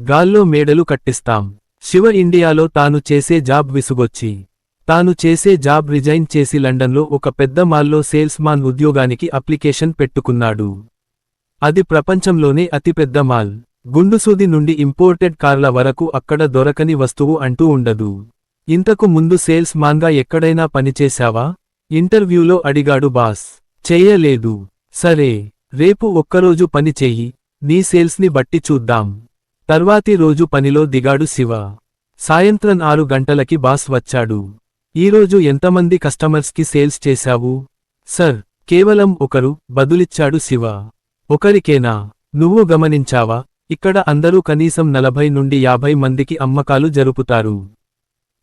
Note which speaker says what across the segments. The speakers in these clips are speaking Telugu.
Speaker 1: గాల్లో మేడలు కట్టిస్తాం. శివ ఇండియాలో తాను చేసే జాబ్ విసుగొచ్చి తాను చేసే జాబ్ రిజైన్ చేసి లండన్లో ఒక పెద్ద మాల్లో సేల్స్ మాన్ ఉద్యోగానికి అప్లికేషన్ పెట్టుకున్నాడు. అది ప్రపంచంలోనే అతిపెద్ద మాల్. గుండుసూది నుండి ఇంపోర్టెడ్ కార్ల వరకు అక్కడ దొరకని వస్తువు అంటూ ఉండదు. ఇంతకు ముందు సేల్స్ మాన్గా ఎక్కడైనా పనిచేశావా? ఇంటర్వ్యూలో అడిగాడు బాస్. చేయలేదు. సరే రేపు ఒక్కరోజు పని చెయ్యి. నీ సేల్స్ని బట్టి చూద్దాం. తర్వాతి రోజు పనిలో దిగాడు శివ. సాయంత్రం ఆరు గంటలకి బాస్ వచ్చాడు. ఈరోజు ఎంతమంది కస్టమర్స్కి సేల్స్ చేశావు? సర్ కేవలం ఒకరు బదులిచ్చాడు శివ. ఒకరికేనా? నువ్వు గమనించావా? ఇక్కడ అందరూ కనీసం నలభై నుండి యాభై మందికి అమ్మకాలు జరుపుతారు.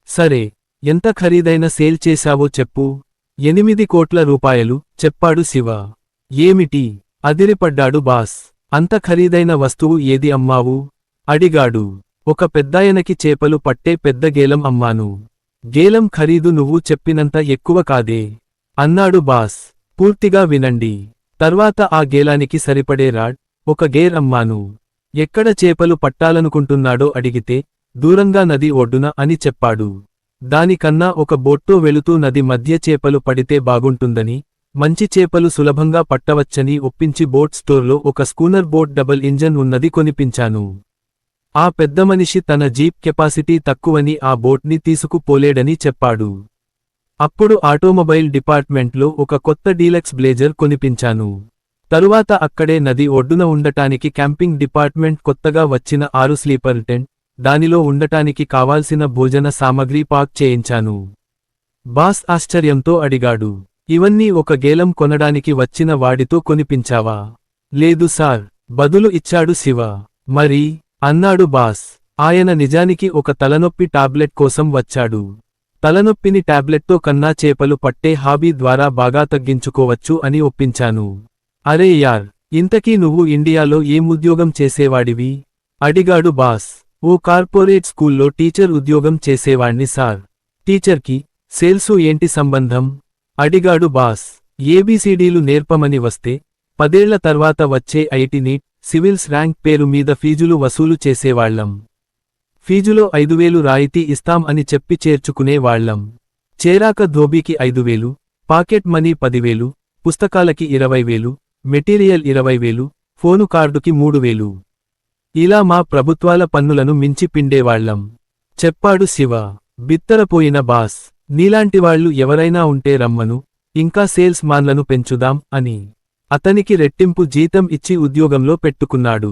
Speaker 1: సరే ఎంత ఖరీదైన సేల్ చేశావో చెప్పు. ఎనిమిది కోట్ల రూపాయలు చెప్పాడు శివ. ఏమిటి? అదిరిపడ్డాడు బాస్. అంత ఖరీదైన వస్తువు ఏది అమ్మావు? అడిగాడు. ఒక పెద్దాయనకి చేపలు పట్టే పెద్ద గేలం అమ్మాను. గేలం ఖరీదు నువ్వు చెప్పినంత ఎక్కువ కాదే. అన్నాడు బాస్. పూర్తిగా వినండి. తర్వాత ఆ గేలానికి సరిపడే రాడ్ ఒక గేర్ అమ్మాను. ఎక్కడ చేపలు పట్టాలనుకుంటున్నాడో అడిగితే దూరంగా నది ఒడ్డున అని చెప్పాడు. దానికన్నా ఒక బోట్తో వెళుతూ నది మధ్య చేపలు పడితే బాగుంటుందని మంచి చేపలు సులభంగా పట్టవచ్చని ఒప్పించి బోట్ స్టోర్లో ఒక స్కూనర్ బోట్ డబల్ ఇంజన్ ఉన్నది కొనిపించాను. ఆ పెద్ద మనిషి తన జీప్ కెపాసిటీ తక్కువని ఆ బోట్ని తీసుకుపోలేడని చెప్పాడు. అప్పుడు ఆటోమొబైల్ డిపార్ట్మెంట్లో ఒక కొత్త డీలక్స్ బ్లేజర్ కొనిపించాను. తరువాత అక్కడే నది ఒడ్డున ఉండటానికి క్యాంపింగ్ డిపార్ట్మెంట్ కొత్తగా వచ్చిన ఆరు స్లీపర్ టెంట్ దానిలో ఉండటానికి కావాల్సిన భోజన సామగ్రి పాక్ చేయించాను. బాస్ ఆశ్చర్యంతో అడిగాడు ఇవన్నీ ఒక గేలం కొనడానికి వచ్చిన వాడితో కొనిపించావా? లేదు సార్ బదులు ఇచ్చాడు శివ. మరి అన్నాడు బాస్. ఆయన నిజానికి ఒక తలనొప్పి టాబ్లెట్ కోసం వచ్చాడు. తలనొప్పిని టాబ్లెట్తో కన్నా చేపలు పట్టే హాబీ ద్వారా బాగా తగ్గించుకోవచ్చు అని ఒప్పించాను. అరే యార్ ఇంతకీ నువ్వు ఇండియాలో ఏం ఉద్యోగం చేసేవాడివి? అడిగాడు బాస్. ఓ కార్పొరేట్ స్కూల్లో టీచర్ ఉద్యోగం చేసేవాణ్ణి సార్. టీచర్కి సేల్సు ఏంటి సంబంధం? అడిగాడు బాస్. ఏబీసీడీలు నేర్పమని వస్తే పదేళ్ళ తర్వాత వచ్చే ఐటీ నీట్ సివిల్స్ ర్యాంక్ పేరు మీద ఫీజులు వసూలు చేసేవాళ్ళం ఫీజులో ఐదువేలు రాయితీ ఇస్తాం అని చెప్పి చేర్చుకునేవాళ్ళం చేరాక ధోబీకి ఐదువేలు పాకెట్ మనీ పదివేలు పుస్తకాలకి ఇరవై వేలు మెటీరియల్ ఇరవై వేలు ఫోను కార్డుకి మూడు వేలు ఇలా మా ప్రభుత్వాల పన్నులను మించి పిండేవాళ్ళం చెప్పాడు శివ. బిత్తరపోయిన బాస్. నీలాంటివాళ్ళు ఎవరైనా ఉంటే రమ్మను ఇంకా సేల్స్ మాన్లను పెంచుదాం అని. అతనికి రెట్టింపు జీతం ఇచ్చి ఉద్యోగంలో పెట్టుకున్నాడు.